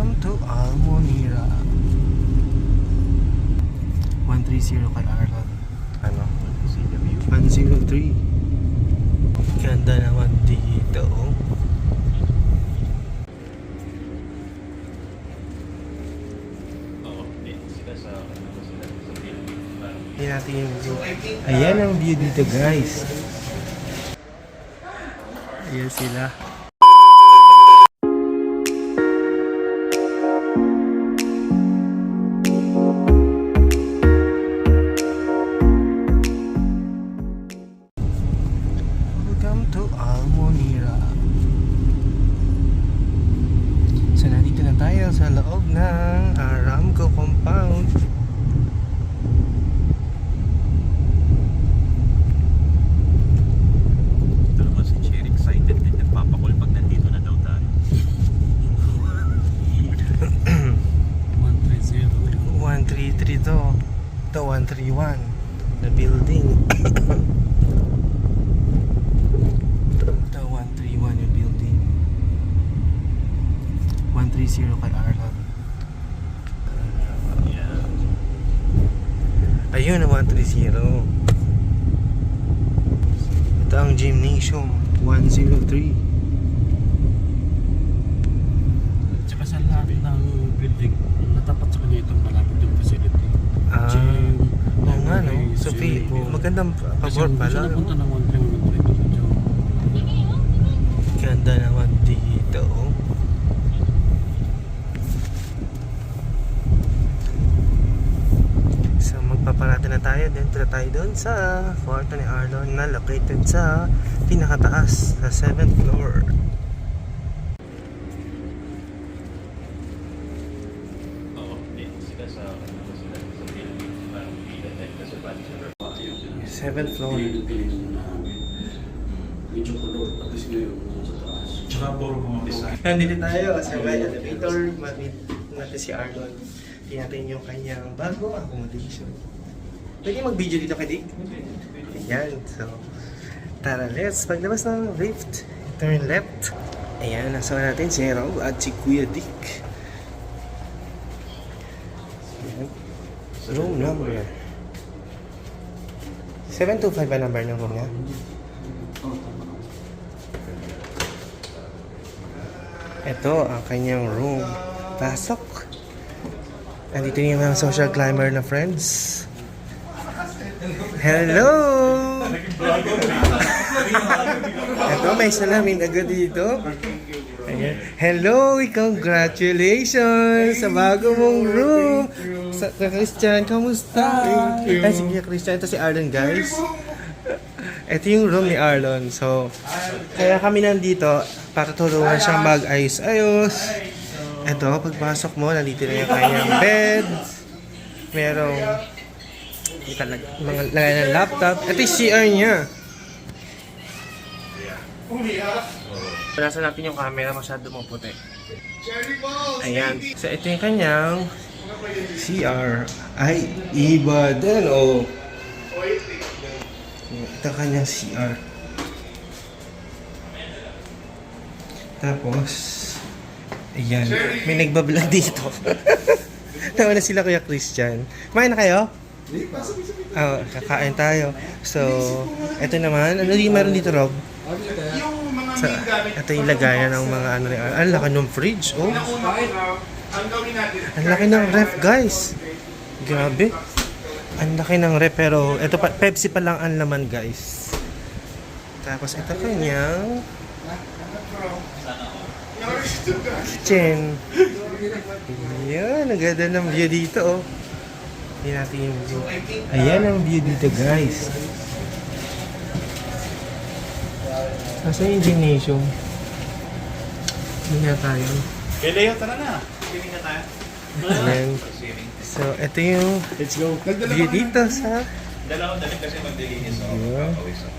Welcome to Almonira. 130 kay Arlon. Ano? 103. Ganda naman dito. oh. Hindi natin yung view. Ayan ang view dito guys. Ayan sila. To Almonira. So nandito na tayo sa loob ng Aramco compound. Ito naman si Cherry excited 130 kay Arlon. Yeah. Ayun ang 130. Ito ang gymnasium. 103. Tsaka sa lahat ng building, natapat sa kanya itong malapit yung facility. Ah, Gym, Oo nga no. library, Sophie, swimming pool. magandang Kasi pabor kung pala. gusto napunta ng 1 3 1 3 medyo Ganda naman dito. oh. So magpaparada na tayo. Then tira tayo doon sa kwarto ni Arlon na located sa pinakataas sa 7th floor. Sila sila kasi 7th floor. Medyo color, at least ngayon, sa taas. Tsaka puro mga design. Nandito tayo sa may elevator. Mamit natin si Arlon. Tingnan natin yung kanyang bago accommodation. Pwede mag-video dito kay Dick? Ayan, so tara, let's paglabas ng lift, turn left. Ayan, nasa natin si Rob at si Kuya Dick. Ayan. Room number. 725 ba number ng room niya? Ito ang kanyang room. Pasok. Andito yung mga social climber na friends. Hello! Ito, may salamin agad dito. Ayan. Hello! Congratulations sa bago mong room! Sa kay Christian, kamusta? Ay, sige Christian. Ito si Arlon, guys. Ito yung room ni Arlon. So, kaya kami nandito para tulungan siyang mag-ayos-ayos. Ito, pagpasok mo, nandito na yung kanyang bed. Merong italag, mga lagay ng laptop. Ito yung CR niya. Nasa natin yung camera, masyado mo puti. Ayan. So, ito yung kanyang CR. Ay, iba din, oh. Ito ang kanyang CR. Tapos, ayan. May nagbablog dito. Tawa na sila Kuya Christian. Kumain na kayo? Oo, kakain tayo. So, ito naman. Ano yung meron dito, Rob? Sa, ito yung lagayan ng mga ano rin. Ang laki ng fridge, oh. Ang laki ng ref, guys. Grabe. Ang laki ng ref, pero ito pa, Pepsi pa lang ang laman, guys. Tapos ito kanyang kitchen. Ayan, ang ganda ng view dito, oh. Hindi natin yung view. Ayan ang view dito, guys. Nasa yung gymnasium? Hindi na tayo. Okay, Leo, tara na. Swimming na tayo. Ayan. Swimming. So, ito yung Let's go. view dito sa... Dalawang dalit kasi maglilinis ako. Yeah. Papawis ako.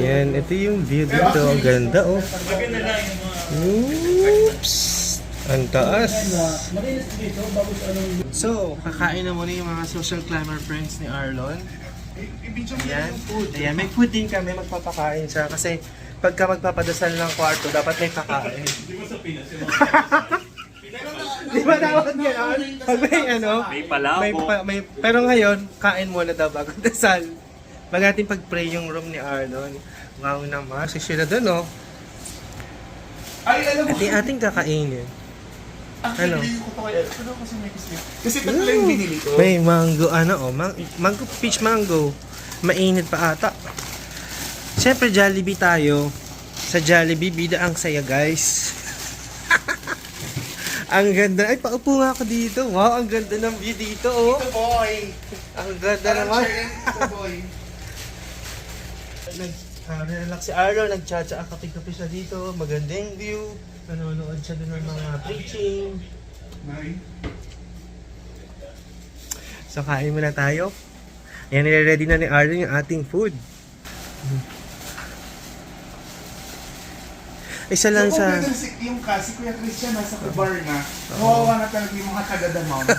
Ayan, ito yung view dito. Ang ganda, oh. Maganda lang yung mga Oops! Ang taas. So, kakain na muna yung mga social climber friends ni Arlon. Ayan. Ayan, may food din kami. Magpapakain siya kasi pagka magpapadasal ng kwarto, dapat may kakain. Di ba sa Pinas yung Di ba dapat gano'n? Pag may ano, May palabo. may, pa- may, pero ngayon, kain muna daw bago dasal. Mag natin pag-pray yung room ni Arlon. Wow naman. Si Sheila doon, oh. Ay, alam mo, At yung ating kakainin. Actually, ano? hindi ko kaya. Ano kasi may kasi? Kasi tatlo yung binili ko. May mango, ano, oh. Mang, mango, peach mango. Mainit pa ata. Siyempre, Jollibee tayo. Sa Jollibee, bida ang saya, guys. ang ganda. Ay, paupo nga ako dito. Wow, ang ganda ng view dito, oh. Ito boy. Ang ganda Parang naman. ito boy. Nag, uh, relax si Arlo, nagtsatsa kape-kape siya dito. Magandang view. Nanonood siya doon ng mga preaching. So, kain muna tayo. Yan, nire-ready na ni Arlo yung ating food. Isa lang so, sa... kung si, yung kasi Kuya Christian nasa kubar na, kawawa na talaga yung mga.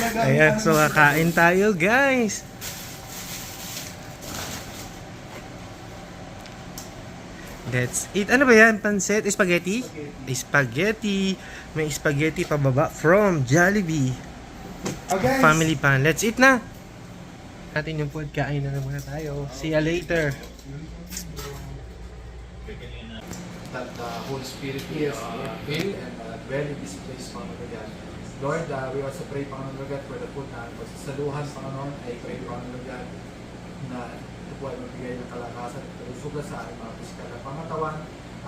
Talagang Ayan, so kakain tayo, guys. Let's eat. Ano ba yan? Pansit? Spaghetti? Spaghetti. May spaghetti pababa from Jollibee. Oh, guys, Family pan. Let's eat na! Natin yung food. Kain na naman tayo. See you later. that the Holy Spirit is uh, will and uh, dwell in this place, Panginoon God. Lord, uh, we also pray, Panginoon God, for the food na pagsasaluhan, Panginoon, I pray, Panginoon God, na ito po ay magbigay ng kalakasan at kalusugan sa aming mga pisikal na pangatawan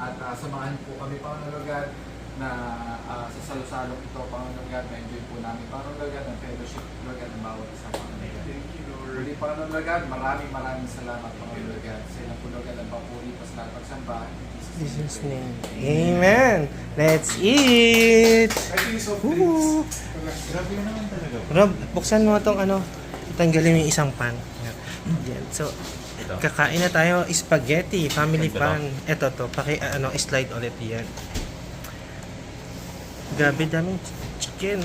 at uh, samahan po kami, Panginoon God, na uh, sa salusalong ito, Panginoon God, na-enjoy po namin, Panginoon God, ang fellowship, Lord God, ng bawat isang Panginoon God. Muli, Panginoon God, maraming maraming salamat, Panginoon God, sa ilang po, Lord God, ang papuri, pasalamat, pagsamba, in Jesus' Jesus' name. Amen. Let's eat. Woo! Grabe na naman talaga. Rob, buksan mo itong ano. Tanggalin mo yung isang pan. Yan. So, Ito. kakain na tayo spaghetti, family Ito. pan. Ito to, paki ano, slide ulit yan. Grabe daming ch- chicken.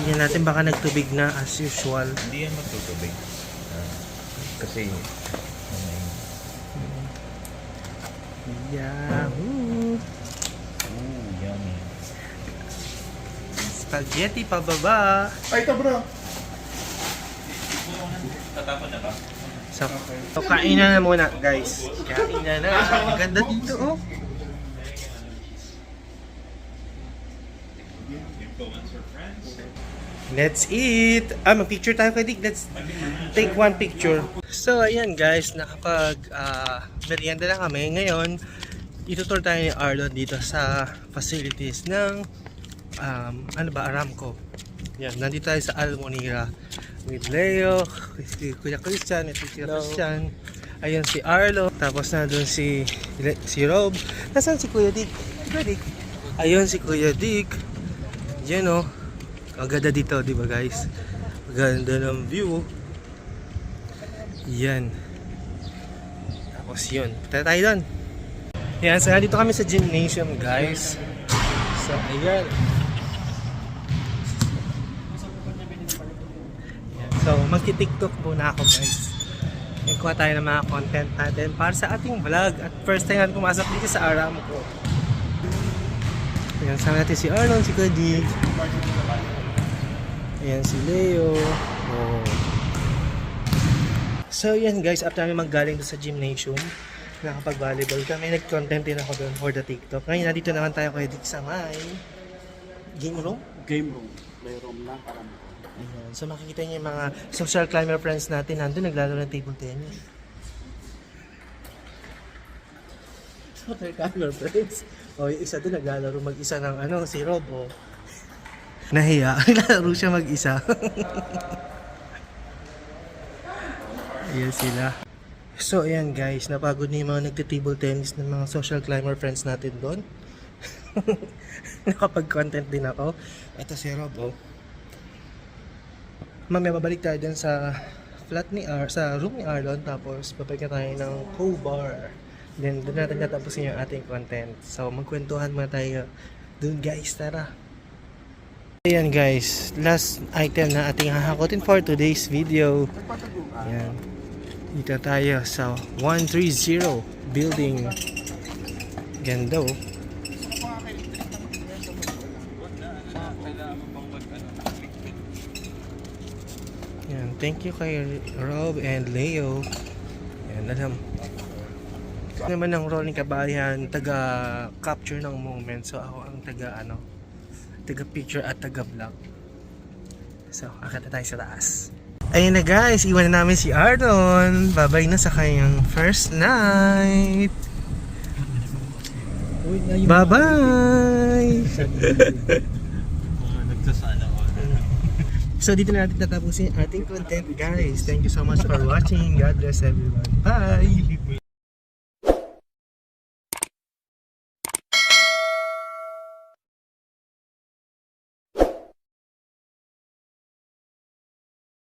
Tingnan natin baka nagtubig na as usual. Hindi yan magtutubig. Ah, kasi Yahoo! Ooh, yummy. Spaghetti pababa. Ay, ito bro. Tatapon na ba? So, so kain na na muna, guys. Kain na na. Ang ganda dito, oh. Let's eat! Ah, mag-picture tayo kay Dick. Let's take one picture. So, ayan guys, nakapag ah, merienda na kami. Ngayon, itutur tayo ni Arlon dito sa facilities ng um, ano ba, Aramco. Yan, nandito tayo sa Almonira with Leo, si Kuya Christian, with si Kuya Christian. Ayun si Arlo, tapos na doon si si Rob. Nasaan si Kuya Dick? Kuya Dick. Ayun si Kuya Dick. Yan oh. Ang ganda dito, di ba guys? Ganda ng view. Yan. Tapos yun. Punta tayo doon. Yan, so dito kami sa gymnasium guys. So, ayan. So, magti-tiktok muna ako guys. Nagkuha tayo ng mga content natin para sa ating vlog. At first time natin pumasok dito sa Aramco. Ayan, sama natin si Arnold, si Kuya Ayan si Leo. Oh. So yan guys, after namin maggaling sa gymnasium, nakapag-volleyball kami, nag-content din ako doon for the TikTok. Ngayon, nandito naman tayo kay Dick sa may game room. Game room. May room na para Ayan. So makikita niyo yung mga social climber friends natin nandun naglalaro ng table tennis. Social climber friends. O, yung isa doon naglalaro mag-isa ng ano, si Rob. O. Nahiya. Naglalaro siya mag-isa. Ayan sila. So ayan guys, napagod na yung mga nagte-table tennis ng mga social climber friends natin doon. Nakapag-content din ako. Ito si Rob, oh. Mamaya babalik tayo dun sa flat ni Ar, sa room ni Arlon, tapos babalik tayo ng co-bar. Then doon natin tatapusin yung ating content. So magkwentuhan muna tayo dun guys, tara. Ayan guys, last item na ating hahakotin for today's video. Ayan. Dito tayo sa 130 building. Ganda oh. Yan, thank you kay Rob and Leo. Yan, alam. Ito naman ang role ni Kabayan, taga-capture ng moment. So ako ang taga ano, taga-picture at taga-vlog. So, akit na tayo sa taas. Ayun na guys, iwan na namin si Ardon. Babay na sa kanyang first night. Bye-bye! Nagsasala ko. So dito na natin tatapusin ating content guys. Thank you so much for watching. God bless everyone. Bye!